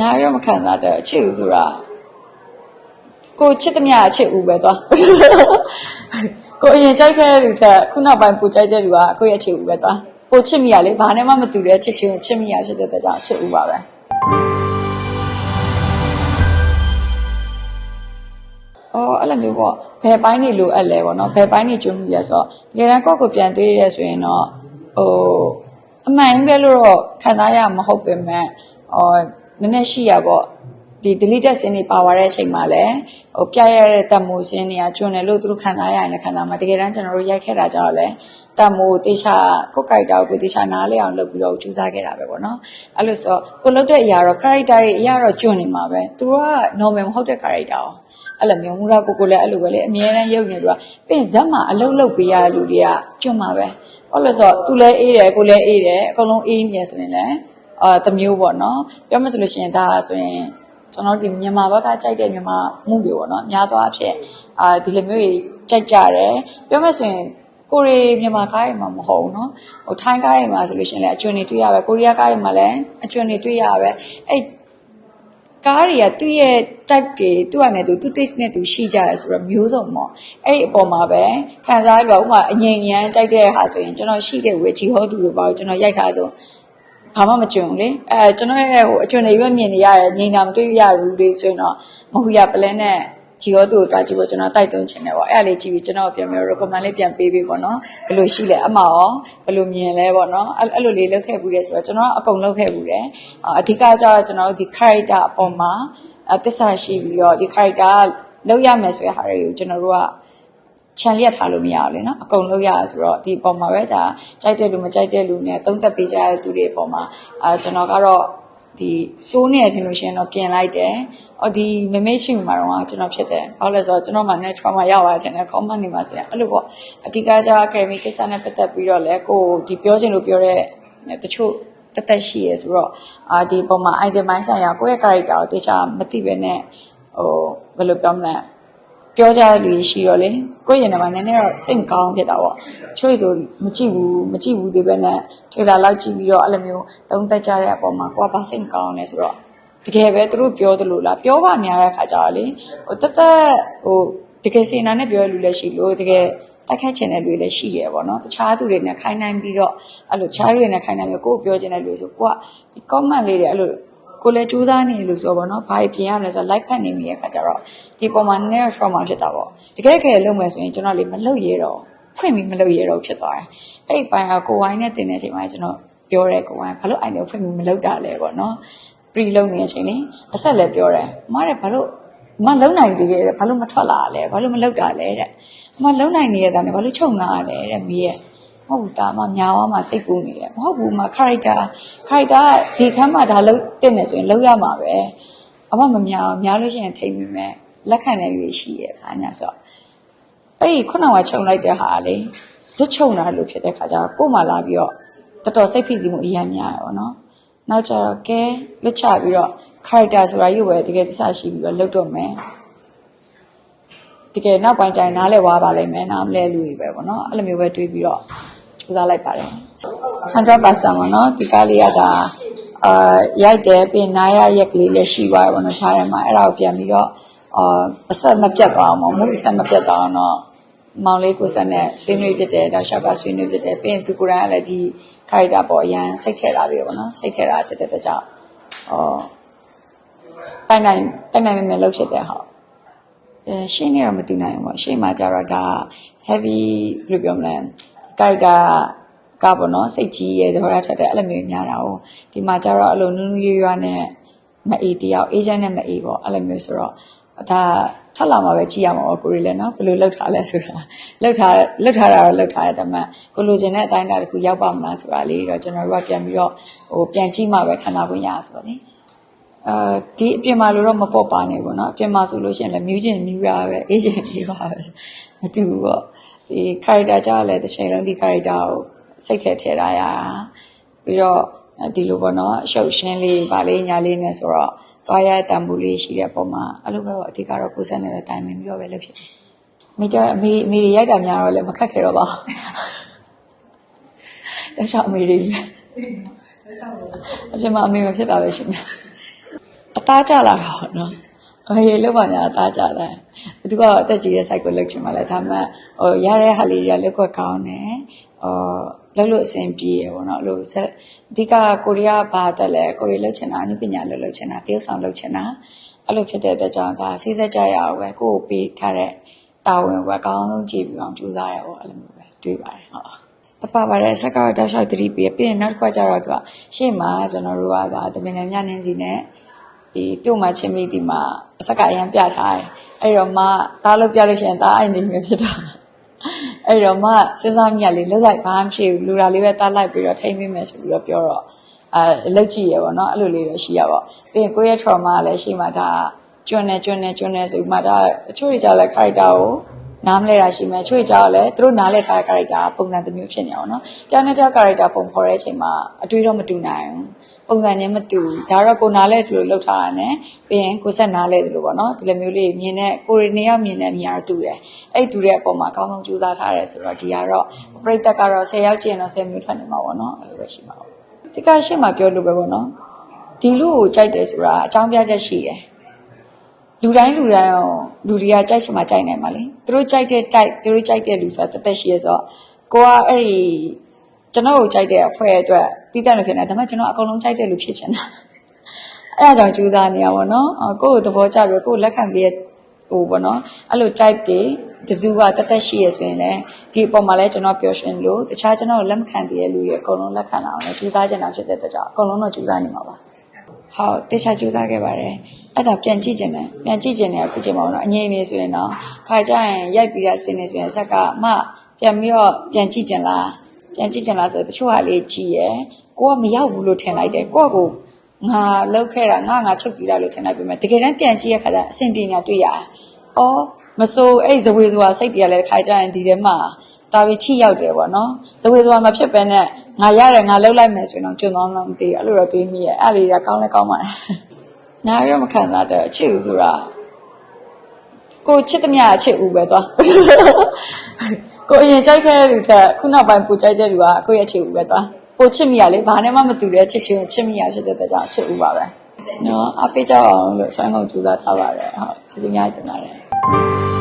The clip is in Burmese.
ညာရောမခံစားတဲ့အချစ်ဦးဆိုတာကိုချစ်သမျှအချစ်ဦးပဲသွားကိုအရင်ကြိုက်ခဲ့တဲ့လူထက်ခုနောက်ပိုင်းပိုကြိုက်တဲ့လူကကိုယ့်ရဲ့အချစ်ဦးပဲသွားပိုချစ်မိရလေဘာနဲ့မှမတူတဲ့ချစ်ချင်းကိုချစ်မိရဖြစ်တဲ့အတွက်ကြောင့်အချစ်ဦးပါပဲအော်အဲ့လိုမျိုးပေါ့ဘယ်ပိုင်းနေလိုအပ်လဲပေါ့နော်ဘယ်ပိုင်းနေကျွမ်းမိလဲဆိုတော့တကယ်တမ်းကိုယ့်ကိုပြန်တွေးရဲဆိုရင်တော့ဟိုအမှန်ပဲလို့တော့ခံစားရမှာမဟုတ်ပေမဲ့အော် နည်းနည်းရှိရပေါ့ဒီ deleted စင်းတွေပါသွားတဲ့အချိန်မှာလည်းဟိုပြရတဲ့တတ်မိုးစင်းတွေကကျွန်းတယ်လို့သူတို့ခံစားရရင်လည်းခံစားမှာတကယ်တမ်းကျွန်တော်တို့ရိုက်ခဲ့တာကြတော့လည်းတတ်မိုးတေချာကိုယ် character ကိုတေချာနားလဲအောင်လုပ်ပြီးတော့ကြိုးစားခဲ့တာပဲပေါ့နော်အဲ့လိုဆိုကိုလုပ်တဲ့အရာတော့ character တွေအရာတော့ကျွန်းနေမှာပဲသူတို့က normal မဟုတ်တဲ့ character ကိုအဲ့လိုမျိုးမူရာကိုကိုလည်းအဲ့လိုပဲလေအမြဲတမ်းရုပ်နေလို့ကပြင်ဇက်မှာအလုပ်လုပ်ပေးရတဲ့လူတွေကကျွန်းမှာပဲဟုတ်လို့ဆိုတော့သူလည်းအေးတယ်ကိုလည်းအေးတယ်အကုန်လုံးအေးနေရဆိုရင်လည်း အာတမျိုးပေါ့နော်ပြောမှဆိုလို့ရှိရင်ဒါဆိုရင်ကျွန်တော်ဒီမြန်မာဘက်ကကြိုက်တဲ့မြန်မာမှုတွေပေါ့နော်များသောအားဖြင့်အာဒီလိုမျိုးကြီးကြိုက်ကြတယ်ပြောမှဆိုရင်ကိုရီမြန်မာကားတွေမှာမဟုတ်ဘူးเนาะဟိုထိုင်းကားတွေမှာဆိုလို့ရှိရင်လည်းအကျွန်းတွေတွေ့ရပဲကိုရီးယားကားတွေမှာလည်းအကျွန်းတွေတွေ့ရပဲအဲ့ကားတွေကသူ့ရဲ့ type တွေသူ့အနေနဲ့သူသူ taste နဲ့သူရှိကြတယ်ဆိုတော့မျိုးစုံပေါ့အဲ့ဒီအပေါ်မှာပဲခံစားရပါဥပမာအငြိမ်ဉာဏ်ကြိုက်တဲ့ဟာဆိုရင်ကျွန်တော်ရှိတဲ့ဝေချီဟောသူလိုပါကျွန်တော်ရိုက်ထားဆို ဘာမှမကြုံဘူးလေအဲကျွန်တော်ရဲ့ဟိုအကျွန်းတွေပဲမြင်နေရတယ်ငြိမ်တာမတွေ့ရဘူးလေဆိုရင်တော့မဟုတ်ရပလဲနဲ့ဂျီရောသူ့ကိုတွားကြည့်ဖို့ကျွန်တော်တိုက်တွန်းချင်တယ်ပေါ့အဲ့ဒါလေးကြည့်ပြီးကျွန်တော်ပြန်ပြီး recommend လေးပြန်ပေးပေးပေါ့နော်ဘယ်လိုရှိလဲအမှရောဘယ်လိုမြင်လဲပေါ့နော်အဲ့အဲ့လိုလေးလုပ်ခဲ့ဘူးတယ်ဆိုတော့ကျွန်တော်အကုန်လုပ်ခဲ့ဘူးတယ်အဓိကကျတော့ကျွန်တော်တို့ဒီ character အပေါ်မှာအသစ္စာရှိပြီးတော့ဒီ character လောက်ရမယ်ဆိုတဲ့ဟာတွေကိုကျွန်တော်တို့က ခြံလျက်ထားလို့မရဘူးလေနော်အကုန်လုံးရဆိုတော့ဒီပုံမှာပဲဒါကြိုက်တဲ့လူမကြိုက်တဲ့လူနဲ့သုံးသက်ပေးကြတဲ့သူတွေပုံမှာအာကျွန်တော်ကတော့ဒီစိုးနေတယ်လို့ရှိရင်တော့ပြင်လိုက်တယ်။အော်ဒီမမေ့ရှိမှာတော့ကျွန်တော်ဖြစ်တယ်။ဘာလို့လဲဆိုတော့ကျွန်တော်မှ net trauma ရောက်သွားတယ်တဲ့ comment နေမှာဆရာအဲ့လိုပေါ့အဓိကကျ academy ကိစ္စနဲ့ပတ်သက်ပြီးတော့လဲကိုဒီပြောချင်လို့ပြောတဲ့တချို့တသက်ရှိရဆိုတော့အာဒီပုံမှာ item ပိုင်းဆိုင်ရာကိုယ့်ရဲ့ character ကိုတေချာမသိပဲနဲ့ဟိုဘယ်လိုပြောမလဲ ပြောကြတဲ့လူကြီးရှိတော့လေကိုယ့်ရင်ထဲမှာနည်းနည်းတော့စိတ်မကောင်းဖြစ်တာပေါ့ချို့ဆိုမကြည့်ဘူးမကြည့်ဘူးဒီဘက်နဲ့ထေလာလောက်ကြည့်ပြီးတော့အဲ့လိုမျိုးတုံးတက်ကြတဲ့အပေါ်မှာကိုကဘာစိတ်မကောင်းလဲဆိုတော့တကယ်ပဲသူတို့ပြောသလိုလားပြောပါများတဲ့ခါကျတော့လေဟိုတက်တက်ဟိုတကယ်စေနာနဲ့ပြောရလူလည်းရှိလို့တကယ်တက်ခတ်ချင်တဲ့လူလည်းရှိရပေါ့နော်တခြားသူတွေနဲ့ခိုင်းနိုင်ပြီးတော့အဲ့လိုခြားတွေနဲ့ခိုင်းနိုင်ပြီးကိုယ်ပြောချင်တဲ့လူဆိုကိုကဒီ comment လေးတွေအဲ့လို ကိုလည်းစူးစမ်းနေလို့ဆိုတော့ဗောနော်ဘာပြင်ရမလဲဆိုတော့ live ဖတ်နေမိတဲ့ခါကျတော့ဒီပုံမှာနည်းနည်း trauma ဖြစ်တာပေါ့တကယ်ကယ်လုံးမယ်ဆိုရင်ကျွန်တော်လေမလုပ်ရတော့ဖွင့်ပြီးမလုပ်ရတော့ဖြစ်သွားတယ်အဲ့ဒီပိုင်းကကိုဝိုင်းနဲ့တင်တဲ့အချိန်မှာကျွန်တော်ပြောတယ်ကိုဝိုင်းဘာလို့အိုင်တယ်ဖွင့်ပြီးမလုပ်တာလဲပေါ့နော် pre လုပ်နေတဲ့အချိန်လေးအဆက်လည်းပြောတယ်မတဲ့ဘာလို့မလုံနိုင်သေးရဲ့ဘာလို့မထွက်လာလဲဘာလို့မလုပ်တာလဲတဲ့အမလုံနိုင်နေရတာနဲ့ဘာလို့ချုပ်နာလဲတဲ့မေးရဲ့မ ဟုတ်ဘူးတာမညာဝါမှာစိတ်ကူးနေတယ်မဟုတ်ဘူးမ character character ဒီခန်းမှာဒါလုံးတင်နေဆိုရင်လုံးရမှာပဲအမမညာများလို့ရှိရင်ထိမ့်ပြီးမယ်လက်ခံတဲ့လူရှိရဲ့ဘာညာဆိုတော့အဲ့ဒီခုနကခြုံလိုက်တဲ့ဟာလေဇွတ်ချုံတာလို့ဖြစ်တဲ့ခါကျတော့ကို့မှာလာပြီးတော့တော်တော်စိတ်ဖိစီးမှုအများများရပါတော့နောက်ကျတော့ကဲလွတ်ချပြီးတော့ character ဆိုတာရုပ်ပဲတကယ်သစ္စာရှိပြီးတော့လုပ်တော့မယ်တကယ်နောက်ပိုင်းကျရင်နားလဲဝါပါလိမ့်မယ်နားမလဲလူတွေပဲပေါ့နော်အဲ့လိုမျိုးပဲတွေးပြီးတော့ စူးစမ်းလိုက်ပါတယ်100%ပေါ့နော်ဒီကားလေးကဒါအာရိုက်တယ်ပြင်နာရရက်ကလေးလည်းရှိသွားတယ်ပေါ့နော်ခြားထဲမှာအဲ့ဒါကိုပြန်ပြီးတော့အာအဆက်မပြတ်သွားအောင်ပေါ့မှုအဆက်မပြတ်သွားအောင်တော့မောင်လေးကိုဆက်နဲ့ဆွေးနွေးဖြစ်တယ်တောက်လျှောက်ကဆွေးနွေးဖြစ်တယ်ပြီးရင်သူကိုယ်တိုင်ကလည်းဒီ character ပေါ်အရန်စိတ်ထဲတာပြီးတော့ပေါ့နော်စိတ်ထဲတာဖြစ်တဲ့အတွက်ကြောင့်အော်တိုင်နိုင်တိုင်နိုင်မယ်လို့ဖြစ်တဲ့ဟာအဲရှင်းနေတော့မသိနိုင်ဘူးပေါ့ရှင်းမှာကြတော့ဒါ heavy ဘယ်လိုပြောမလဲ ကိုက်ကကပေါ့နော်စိတ်ကြီးရဲ့ဒေါ်ရထွက်တဲ့အဲ့လိုမျိုးများတာ哦ဒီမှာကျတော့အဲ့လိုနူးနူးရွရွနဲ့မအေးတယောက်အေဂျင့်နဲ့မအေးပေါ့အဲ့လိုမျိုးဆိုတော့ဒါထပ်လာမှာပဲကြည့်ရမှာပေါ့ကိုရီလည်းနော်ဘယ်လိုလှုပ်ထားလဲဆိုတာလှုပ်ထားလှုပ်ထားတာတော့လှုပ်ထားတယ်ဒါပေမဲ့ကိုလိုချင်တဲ့အတိုင်းအတာတစ်ခုရောက်ပါမလားဆိုတာလေးတော့ကျွန်တော်တို့ကပြန်ပြီးတော့ဟိုပြန်ကြည့်မှပဲခံစားခွင့်ရအောင်ဆိုတော့လေအာဒီအပြင်မှာလို့တော့မပေါ့ပါနဲ့ပေါ့နော်အပြင်မှာဆိုလို့ရှိရင်လည်းမြူးချင်မြူးရပဲအေးချင်မြူးရပဲမတူဘူးပေါ့ ဒီ character ကြောက်လဲတစ်ချိန်လုံးဒီ character ကိုစိတ်ထဲထည့်ထားရတာပြီးတော့ဒီလိုပေါ့နော်အရှုပ်ရှင်းလေးဗာလေးညာလေးနဲ့ဆိုတော့သွားရတံပူလေးရှိတဲ့ပုံမှာအဲ့လိုပဲပေါ့အဓိကတော့ကိုယ်ဆက်နေတဲ့တိုင်မင်ပြီးတော့ပဲလုပ်ဖြစ်တယ်မိကြအမေအမေတွေရိုက်တာများတော့လည်းမခက်ခဲတော့ပါဘူးတခြားအမေတွေအပြင်မှာအမေမဖြစ်တာပဲရှင်များအသားကြလာတာပေါ့နော်အေးလောက်ပါညာအသားကြလာ ဘသူကအသက်ကြီးတဲ့ site ကိုလောက်ချင်မှလဲဒါမှဟိုရတဲ့ဟာလေးတွေကလောက်ကွက်ကောင်းတယ်ဟိုလောက်လို့အဆင်ပြေရပေါ့နော်အဲ့လိုဆက်အဓိကကိုရီးယားဘာတက်လဲကိုရီးလောက်ချင်တာအနုပညာလောက်လောက်ချင်တာတရုတ်ဆောင်လောက်ချင်တာအဲ့လိုဖြစ်တဲ့အတွက်ကြောင့်ဒါစိစက်ကြရအောင်ပဲကိုယ့်ကိုပေးထားတဲ့တာဝန်ပဲအကောင်းဆုံးကြည့်ပြီးအောင်ကြိုးစားရပေါ့အဲ့လိုမျိုးပဲတွေးပါတယ်ဟုတ်အပပါတယ်ဆက်ကတော့တောက်လျှောက်သတိပေးပြီးရင်နောက်တစ်ခါကျတော့သူကရှေ့မှာကျွန်တော်တို့ကဒါတမင်နယ်မြနှင်းစီနဲ့ ဒီသူ့မှာချင်းမိဒီမှာအဆက်ကအရန်ပြထားတယ်အဲ့တော့မှသားလို့ပြလို့ရှိရင်သားအိုက်နေမျိုးဖြစ်တော့အဲ့တော့မှစဉ်းစားမိရလေလှုပ်လိုက်ဘာမှမရှိဘူးလူတာလေးပဲသားလိုက်ပြီးတော့ထိမ့်မိမယ်ဆိုပြီးတော့ပြောတော့အဲလှုပ်ကြည့်ရပါတော့အဲ့လိုလေးတော့ရှိရပါပြီးရင်ကိုယ့်ရဲ့ trauma ကလည်းရှိမှဒါကျွန်းနေကျွန်းနေကျွန်းနေဆိုမှဒါအချို့တွေကြောက်လဲ character ကိုနားမလဲတာရှိမယ်ချွေကြောက်လဲသူတို့နားလဲထားတဲ့ character ပုံစံတစ်မျိုးဖြစ်နေအောင်နော်တယောက်နဲ့တယောက် character ပုံဖော်တဲ့အချိန်မှာအတွေးတော့မတူနိုင်ဘူး ပုံစံချင်းမတူဘူးဒါတော့ကိုနားလဲဒီလိုလောက်ထားရတယ်ပြီးရင်ကိုဆက်နားလဲဒီလိုပေါ့နော်ဒီလိုမျိုးလေးမြင်တဲ့ကိုရီနေရောက်မြင်တဲ့အမြင်အားတူတယ်အဲ့တူတဲ့အပေါ်မှာအကောင်းဆုံးကြိုးစားထားတယ်ဆိုတော့ဒီကတော့ပြိတက်ကတော့10ယောက်ကျရင်တော့10မျိုးထွက်နေမှာပေါ့နော်အဲ့လိုပဲရှိမှာပေါ့ဒီကရှေ့မှာပြောလို့ပဲပေါ့နော်ဒီလူကိုကြိုက်တယ်ဆိုတာအကြောင်းပြချက်ရှိတယ်လူတိုင်းလူတိုင်းအောင်လူတွေကကြိုက်ချင်မှကြိုက်နိုင်ပါလေသူတို့ကြိုက်တဲ့ type သူတို့ကြိုက်တဲ့လူဆိုတာတသက်ရှိရဆိုတော့ကိုကအဲ့ဒီ ကျွန်တော်ကိုကြိုက်တဲ့အဖွဲ့အတွက်တည်တတ်လို့ဖြစ်နေဒါပေမဲ့ကျွန်တော်အကုန်လုံးကြိုက်တဲ့လူဖြစ်ချင်တာအဲ့ဒါကြောင့်ကြိုးစားနေရပါတော့အော်ကိုယ့်ကိုသဘောကျပြီးကိုယ့်ကိုလက်ခံပြီးဟိုပေါ့နော်အဲ့လို type တွေတစုကတသက်ရှိရဆိုရင်လည်းဒီအပေါ်မှာလည်းကျွန်တော်ပျော်ရွှင်လို့တခြားကျွန်တော်ကိုလက်မခံသေးတဲ့လူတွေအကုန်လုံးလက်ခံလာအောင်လည်းကြိုးစားချင်တာဖြစ်တဲ့အတွက်ကြောင့်အကုန်လုံးတော့ကြိုးစားနေမှာပါဟုတ်တေချာကြိုးစားခဲ့ပါတယ်အဲ့ဒါပြန်ကြည့်ကျင်တယ်ပြန်ကြည့်ကျင်တယ်အခုချိန်မှာတော့အငြိမ့်နေဆိုရင်တော့ခါကြရင်ရိုက်ပြီးတဲ့ဆင်းနေဆိုရင်ဇက်ကမပြန်ပြီးတော့ပြန်ကြည့်ကျင်လား ပြန်ကြည့်ကျင်လားဆိုတော့တချို့ဟာလေးကြည့်ရယ်ကိုကမရောက်ဘူးလို့ထင်လိုက်တယ်ကိုကကိုငါလောက်ခဲ့တာငါငါချုပ်ပြီးတာလို့ထင်လိုက်ပြီမဲ့တကယ်တမ်းပြန်ကြည့်ရခါကျအဆင်ပြေနေတာတွေ့ရတယ်။အော်မစိုးအဲ့ဇဝေဆိုတာစိတ်တွေကလည်းခါကြရင်ဒီထဲမှာဒါပြီးထိရောက်တယ်ပေါ့နော်ဇဝေဆိုတာမဖြစ်ပဲနဲ့ငါရတယ်ငါလှုပ်လိုက်မယ်ဆိုရင်တော့ကျွန်းသွားမှမသိဘူးအဲ့လိုတော့တွေးမိရဲ့အဲ့လေးကကောင်းလဲကောင်းပါတယ်ညာရောမခံစားတဲ့အချစ်ဦးဆိုတာကိုချစ်သမျှအချစ်ဦးပဲသွား ကိုအရင်ကြိုက်ခဲ့တဲ့လူထက်ခုနောက်ပိုင်းပိုကြိုက်တဲ့လူကကိုရဲ့အချစ်ဦးပဲသွားပိုချစ်မိရလေဘာနဲ့မှမတူတဲ့ချစ်ချင်းကိုချစ်မိရဖြစ်တဲ့အတွက်ကြောင့်အချစ်ဦးပါပဲနော်အပေးကြအောင်လို့ဆိုင်းကုန်ကြိုးစားထားပါတယ်ဟုတ်ကျေးဇူးများတင်ပါတယ်